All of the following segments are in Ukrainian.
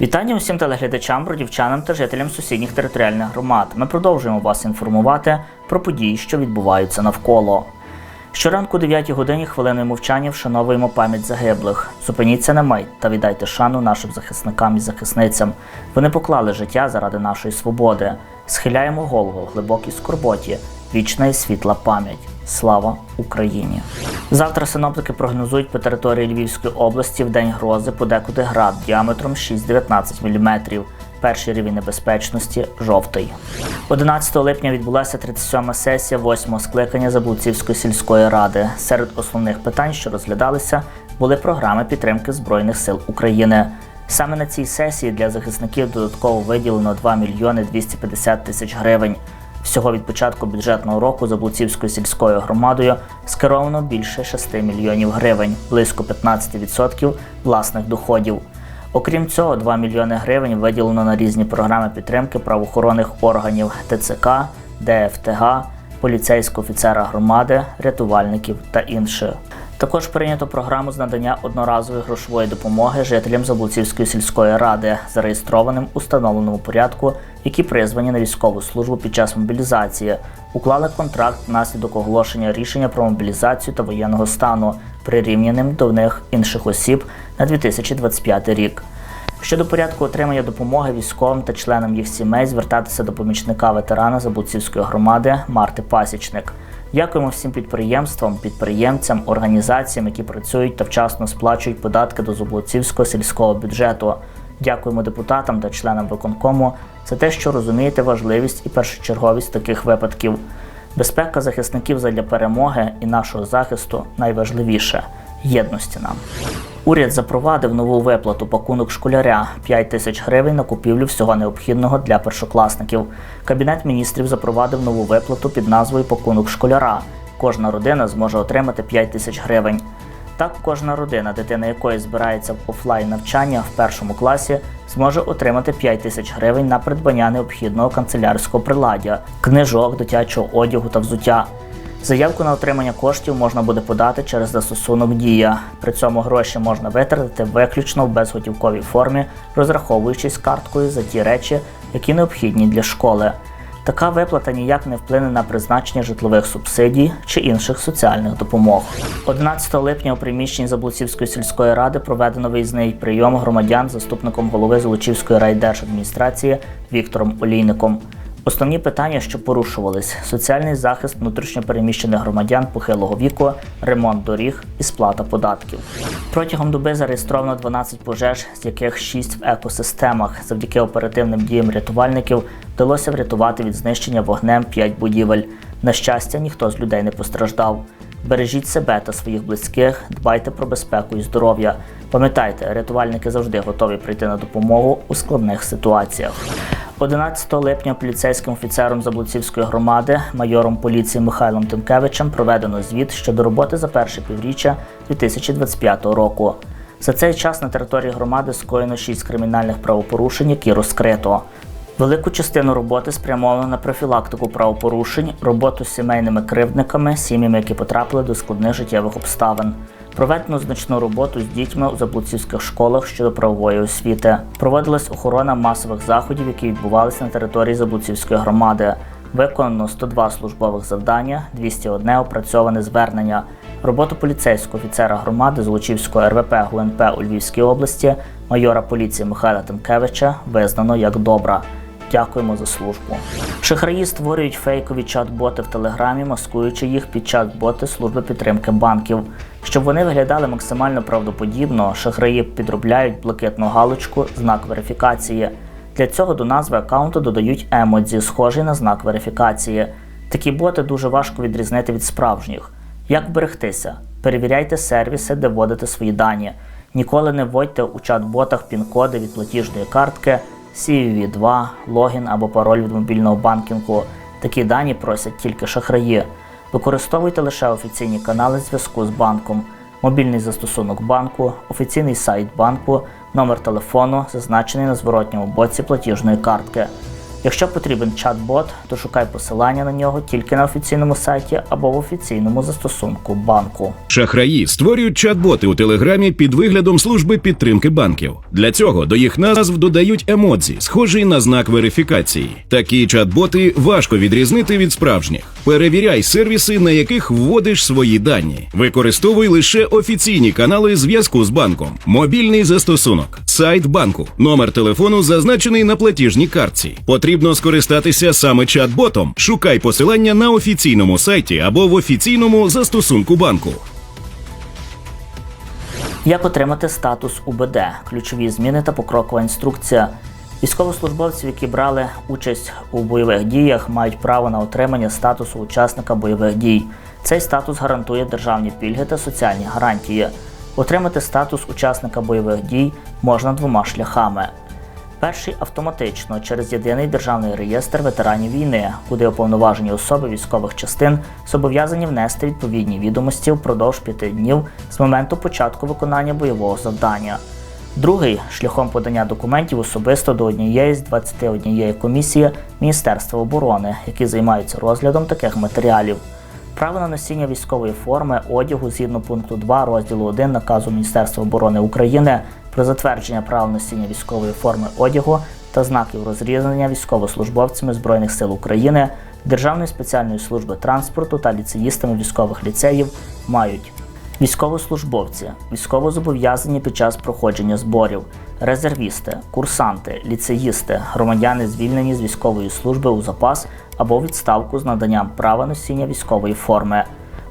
Вітання усім телеглядачам, бродівчанам та жителям сусідніх територіальних громад. Ми продовжуємо вас інформувати про події, що відбуваються навколо. Щоранку о 9 годині хвилиною мовчання вшановуємо пам'ять загиблих. Зупиніться на мить та віддайте шану нашим захисникам і захисницям. Вони поклали життя заради нашої свободи. Схиляємо голову в глибокій скорботі. Вічна і світла пам'ять. Слава Україні! Завтра синоптики прогнозують по території Львівської області в день грози подекуди град діаметром 6-19 мм. Перший рівень небезпечності жовтий. 11 липня відбулася 37-ма сесія 8-го скликання Заблуцівської сільської ради. Серед основних питань, що розглядалися, були програми підтримки Збройних сил України. Саме на цій сесії для захисників додатково виділено 2 мільйони 250 тисяч гривень. Всього від початку бюджетного року за Блуцівською сільською громадою скеровано більше 6 мільйонів гривень, близько 15% власних доходів. Окрім цього, 2 мільйони гривень виділено на різні програми підтримки правоохоронних органів ТЦК, ДФТГ, поліцейського офіцера громади, рятувальників та інше. Також прийнято програму з надання одноразової грошової допомоги жителям Заблуцівської сільської ради, зареєстрованим у встановленому порядку, які призвані на військову службу під час мобілізації, уклали контракт внаслідок оголошення рішення про мобілізацію та воєнного стану, прирівняним до них інших осіб на 2025 рік. Щодо порядку отримання допомоги військовим та членам їх сімей звертатися до помічника ветерана Заблуцівської громади Марти Пасічник. Дякуємо всім підприємствам, підприємцям, організаціям, які працюють та вчасно сплачують податки до Зублоцівського сільського бюджету. Дякуємо депутатам та членам виконкому за те, що розумієте важливість і першочерговість таких випадків. Безпека захисників задля перемоги і нашого захисту найважливіше єдності нам. Уряд запровадив нову виплату пакунок школяря 5 тисяч гривень на купівлю всього необхідного для першокласників. Кабінет міністрів запровадив нову виплату під назвою Пакунок школяра. Кожна родина зможе отримати 5 тисяч гривень. Так, кожна родина, дитина якої збирається в офлайн навчання в першому класі, зможе отримати 5 тисяч гривень на придбання необхідного канцелярського приладдя, книжок, дитячого одягу та взуття. Заявку на отримання коштів можна буде подати через застосунок Дія. При цьому гроші можна витратити виключно в безготівковій формі, розраховуючись карткою за ті речі, які необхідні для школи. Така виплата ніяк не вплине на призначення житлових субсидій чи інших соціальних допомог. 11 липня у приміщенні Заблуцівської сільської ради проведено виїзний прийом громадян заступником голови Золочівської райдержадміністрації Віктором Олійником. Основні питання, що порушувались: соціальний захист внутрішньопереміщених громадян похилого віку, ремонт доріг і сплата податків. Протягом доби зареєстровано 12 пожеж, з яких 6 в екосистемах. Завдяки оперативним діям рятувальників вдалося врятувати від знищення вогнем 5 будівель. На щастя, ніхто з людей не постраждав. Бережіть себе та своїх близьких, дбайте про безпеку і здоров'я. Пам'ятайте, рятувальники завжди готові прийти на допомогу у складних ситуаціях. 11 липня поліцейським офіцером Заблуцівської громади, майором поліції Михайлом Тимкевичем проведено звіт щодо роботи за перше півріччя 2025 року. За цей час на території громади скоєно 6 кримінальних правопорушень, які розкрито. Велику частину роботи спрямовано на профілактику правопорушень, роботу з сімейними кривдниками, сім'ями, які потрапили до складних життєвих обставин. Проведено значну роботу з дітьми у заблуцівських школах щодо правової освіти. Проводилась охорона масових заходів, які відбувалися на території Заблуцівської громади. Виконано 102 службових завдання, 201 опрацьоване звернення. Роботу поліцейського офіцера громади Золочівського РВП ГУНП у Львівській області, майора поліції Михайла Тимкевича визнано як добра. Дякуємо за службу. Шахраї створюють фейкові чат-боти в телеграмі, маскуючи їх під чат-боти служби підтримки банків. Щоб вони виглядали максимально правдоподібно, шахраї підробляють блакитну галочку знак верифікації. Для цього до назви аккаунту додають емодзі, схожий на знак верифікації. Такі боти дуже важко відрізнити від справжніх. Як вберегтися? Перевіряйте сервіси, де вводите свої дані. Ніколи не вводьте у чат-ботах пін-коди від платіжної картки, CVV2, логін або пароль від мобільного банкінгу. Такі дані просять тільки шахраї. Використовуйте лише офіційні канали зв'язку з банком, мобільний застосунок банку, офіційний сайт банку, номер телефону, зазначений на зворотньому боці платіжної картки. Якщо потрібен чат-бот, то шукай посилання на нього тільки на офіційному сайті або в офіційному застосунку банку. Шахраї створюють чат-боти у телеграмі під виглядом служби підтримки банків. Для цього до їх назв додають емодзі, схожий на знак верифікації. Такі чат-боти важко відрізнити від справжніх. Перевіряй сервіси, на яких вводиш свої дані. Використовуй лише офіційні канали зв'язку з банком, мобільний застосунок, сайт банку, номер телефону зазначений на платіжній картці. Потрібно скористатися саме чат-ботом. Шукай посилання на офіційному сайті або в офіційному застосунку банку. Як отримати статус УБД, ключові зміни та покрокова інструкція. Військовослужбовців, які брали участь у бойових діях, мають право на отримання статусу учасника бойових дій. Цей статус гарантує державні пільги та соціальні гарантії. Отримати статус учасника бойових дій можна двома шляхами. Перший автоматично через єдиний державний реєстр ветеранів війни, куди уповноважені особи військових частин зобов'язані внести відповідні відомості впродовж п'яти днів з моменту початку виконання бойового завдання. Другий шляхом подання документів особисто до однієї з 21 комісії Міністерства оборони, які займаються розглядом таких матеріалів. Право на носіння військової форми одягу згідно пункту 2 розділу 1 наказу Міністерства оборони України про затвердження права носіння військової форми одягу та знаків розрізнення військовослужбовцями Збройних сил України, Державної спеціальної служби транспорту та ліцеїстами військових ліцеїв мають Військовослужбовці, військовозобов'язані під час проходження зборів, резервісти, курсанти, ліцеїсти, громадяни, звільнені з військової служби у запас або відставку з наданням права носіння військової форми.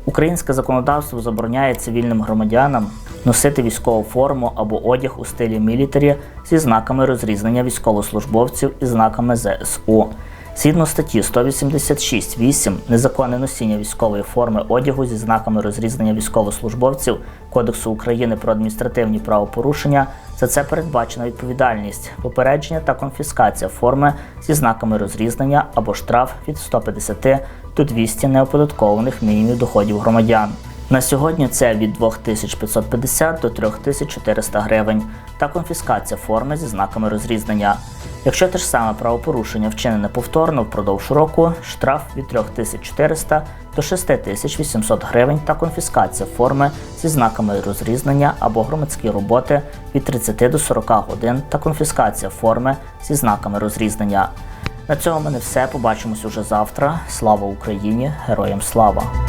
Українське законодавство забороняє цивільним громадянам носити військову форму або одяг у стилі мілітарі зі знаками розрізнення військовослужбовців і знаками ЗСУ. Згідно статті 186.8 незаконне носіння військової форми одягу зі знаками розрізнення військовослужбовців Кодексу України про адміністративні правопорушення за це передбачена відповідальність, попередження та конфіскація форми зі знаками розрізнення або штраф від 150 до 200 неоподаткованих мінімумів доходів громадян. На сьогодні це від 2550 до 3400 гривень та конфіскація форми зі знаками розрізнення. Якщо те ж саме правопорушення вчинене повторно впродовж року, штраф від 3400 до 6800 гривень та конфіскація форми зі знаками розрізнення або громадські роботи від 30 до 40 годин та конфіскація форми зі знаками розрізнення. На цьому мене все. Побачимось уже завтра. Слава Україні! Героям слава!